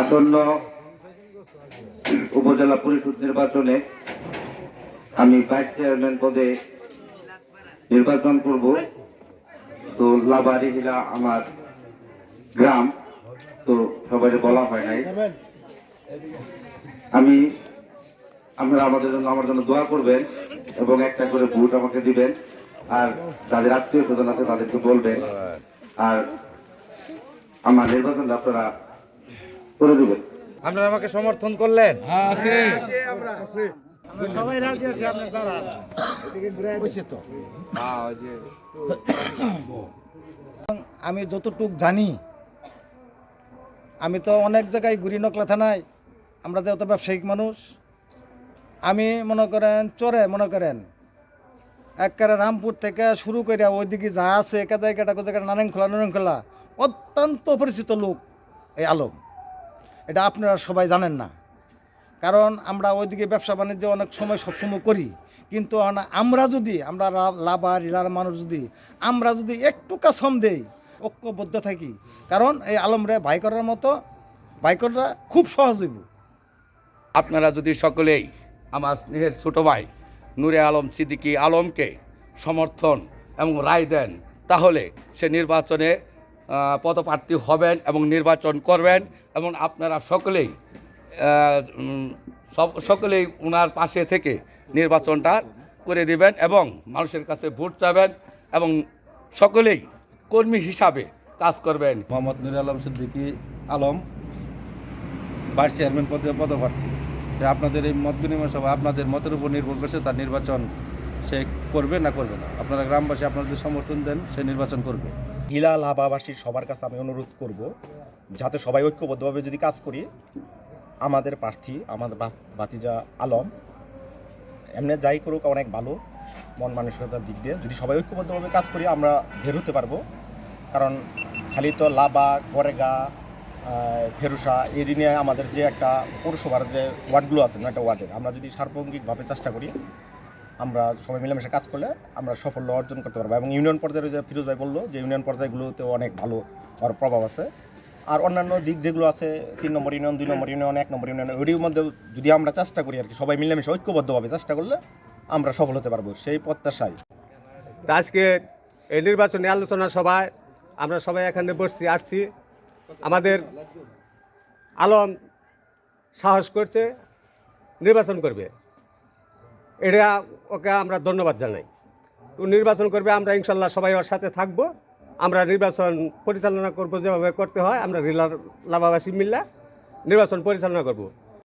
আসন্ন উপজেলা পরিষদ নির্বাচনে আমি ভাইস চেয়ারম্যান পদে নির্বাচন করব। তো লাবারি হিলা আমার গ্রাম, তো সবাই বলা হয় নাই। আমি, আপনারা আমাদের জন্য, আমার জন্য দোয়া করবেন এবং একটা করে ভোট আমাকে দিবেন। আর যাদের আত্মীয় স্বজন আছে তাদেরকে বলবেন। আর আমার নির্বাচন আপনারা করে দিবেন আপনারা আমাকে সমর্থন করলেন? সবাই রাজি আছে আপনার দ্বারা এদিকে ঘুরে বসে তো। আমি যতটুক জানি আমি তো অনেক জায়গায় ঘুরি নকলা থানায় আমরা যেহেতু ব্যবসায়িক মানুষ আমি মনে করেন চরে মনে করেন একবারে রামপুর থেকে শুরু করে ওইদিকে যা আছে কেদা কেটা কোথায় নারায়ণ খোলা নারায়ণ খোলা অত্যন্ত পরিচিত লোক এই আলম। এটা আপনারা সবাই জানেন না। কারণ আমরা ওইদিকে ব্যবসা বাণিজ্য অনেক সময় সবসময় করি। কিন্তু আমরা যদি, আমরা লাভার হিলার মানুষ যদি, আমরা যদি একটু কাসম দেই, ঐক্যবদ্ধ থাকি, কারণ এই আলমরে ভাই করার মতো ভাই করা খুব সহজ হইব। আপনারা যদি সকলেই আমার স্নেহের ছোট ভাই নূরে আলম সিদ্দিকী আলমকে সমর্থন এবং রায় দেন, তাহলে সে নির্বাচনে পদপ্রার্থী হবেন এবং নির্বাচন করবেন এবং আপনারা সকলেই সকলেই ওনার পাশে থেকে নির্বাচনটা করে দিবেন এবং মানুষের কাছে ভোট চাবেন এবং সকলেই কর্মী হিসাবে কাজ করবেন। মোহাম্মদ নুর আলম সিদ্দিকী আলম, ভাইস চেয়ারম্যান পদে পদপ্রার্থী। যে আপনাদের এই মত বিনিময় সভা আপনাদের মতের উপর নির্ভর করছে তার নির্বাচন সে করবে না করবে না। আপনারা গ্রামবাসী আপনাদের সমর্থন দেন, সে নির্বাচন করবে। হিলা লাভাবাসীর সবার কাছে আমি অনুরোধ করব, যাতে সবাই ঐক্যবদ্ধভাবে যদি কাজ করি, আমাদের প্রার্থী, আমাদের ভাতিজা আলম, এমনি যাই করুক, অনেক ভালো, মন মানসিকতার দিক দিয়ে। যদি সবাই ঐক্যবদ্ধভাবে কাজ করি, আমরা বের হতে পারব। কারণ খালি তো লাভা করেগা ফেরুসা এই দিনে আমাদের যে একটা পৌরসভার যে ওয়ার্ডগুলো আছে, নয়টা ওয়ার্ডের আমরা যদি সার্বঙ্গিকভাবে চেষ্টা করি, আমরা সবাই মিলেমিশে কাজ করলে আমরা সাফল্য অর্জন করতে পারব। এবং ইউনিয়ন পর্যায়ে যে ফিরোজ ভাই বলল যে, ইউনিয়ন পর্যায়গুলোতে অনেক ভালো আর প্রভাব আছে। আর অন্যান্য দিক যেগুলো আছে, তিন নম্বর ইউনিয়ন, দুই নম্বর ইউনিয়ন, এক নম্বর ইউনিয়ন, ওইটির মধ্যে যদি আমরা চেষ্টা করি আর কি, সবাই মিলেমিশে ঐক্যবদ্ধভাবে চেষ্টা করলে আমরা সফল হতে পারব, সেই প্রত্যাশায়। আজকে এই নির্বাচনী আলোচনা সভায় আমরা সবাই এখানে বসছি, আসছি। আমাদের আলম সাহস করছে, নির্বাচন করবে। এটা ওকে আমরা ধন্যবাদ জানাই। তো নির্বাচন করবে, আমরা ইনশাল্লাহ সবাই ওর সাথে থাকব। আমরা নির্বাচন পরিচালনা করব যেভাবে করতে হয়, আমরা রিলার লাভাবাসী মিল্লা নির্বাচন পরিচালনা করব।